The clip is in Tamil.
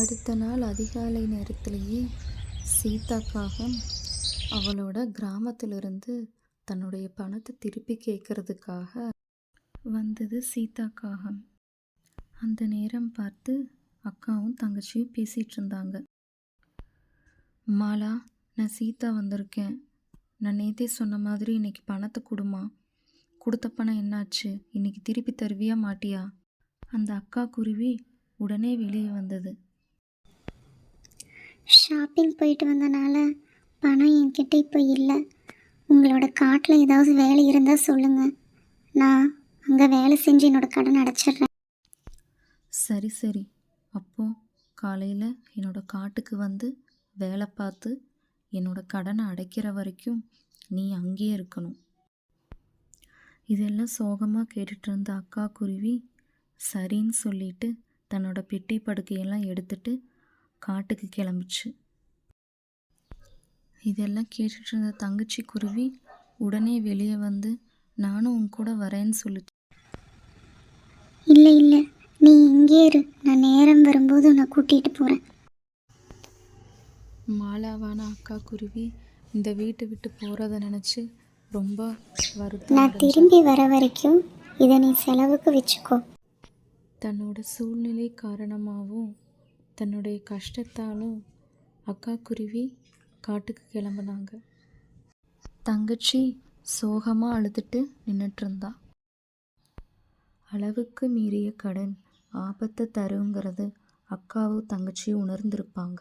அடுத்த நாள் அதிகாலை நேரத்திலேயே சீதா காகம் அவளோட கிராமத்திலிருந்து தன்னுடைய பணத்தை திருப்பி கேட்கறதுக்காக வந்தது சீதா காகம் அந்த நேரம் பார்த்து அக்காவும் தங்கச்சியும் பேசிகிட்டு இருந்தாங்க. மாலா நான் சீதா வந்திருக்கேன். நான் நேத்தே சொன்ன மாதிரி இன்னைக்கு பணத்தை கொடுமா. கொடுத்த பணம் என்னாச்சு? இன்னைக்கு திருப்பி தருவியா மாட்டியா? அந்த அக்கா குருவி உடனே வெளியே வந்தது. ஷாப்பிங் போயிட்டு வந்தனால பணம் என்கிட்ட இப்போ இல்லை. உங்களோட காட்டில் ஏதாவது வேலை இருந்தால் சொல்லுங்கள் நான் அங்கே வேலை செஞ்சு என்னோட கடன் அடைச்சிடுறேன். சரி சரி. அப்போ காலையில் என்னோட காட்டுக்கு வந்து வேலை பார்த்து என்னோட கடனை அடைக்கிற வரைக்கும் நீ அங்கேயே இருக்கணும். இதெல்லாம் சோகமாக கேட்டுட்டு இருந்த அக்கா குருவி சரின்னு சொல்லிட்டு தன்னோட பெட்டி படுக்கையெல்லாம் எடுத்துட்டு காட்டுக்கு கிளம்புச்சு. இதெல்லாம் கேட்டுட்டு இருந்த தங்கச்சி குருவி உடனே வெளியே வந்து நானும் உன் கூட வரேன்னு சொல்லுச்சு இல்லை இல்லை. நீ இங்கே இரு. நான் நேரம் வரும்போது உன்னை கூட்டிகிட்டு போகிறேன் மாலாவான அக்கா குருவி இந்த வீட்டை விட்டு போகிறத நினச்சி ரொம்ப வருத்தம் நான். திரும்பி வர வரைக்கும் இதை நீ செலவுக்கு வச்சுக்கோ. தன்னோட சூழ்நிலை காரணமாகவும் தன்னுடைய கஷ்டத்தாலும் அக்கா குருவி காட்டுக்கு கிளம்புனாங்க. தங்கச்சி சோகமாக அழுதுட்டு நின்றுட்டுருந்தா அளவுக்கு மீறிய கடன் ஆபத்தை தருங்கிறது அக்காவும் தங்கச்சியும் உணர்ந்திருப்பாங்க.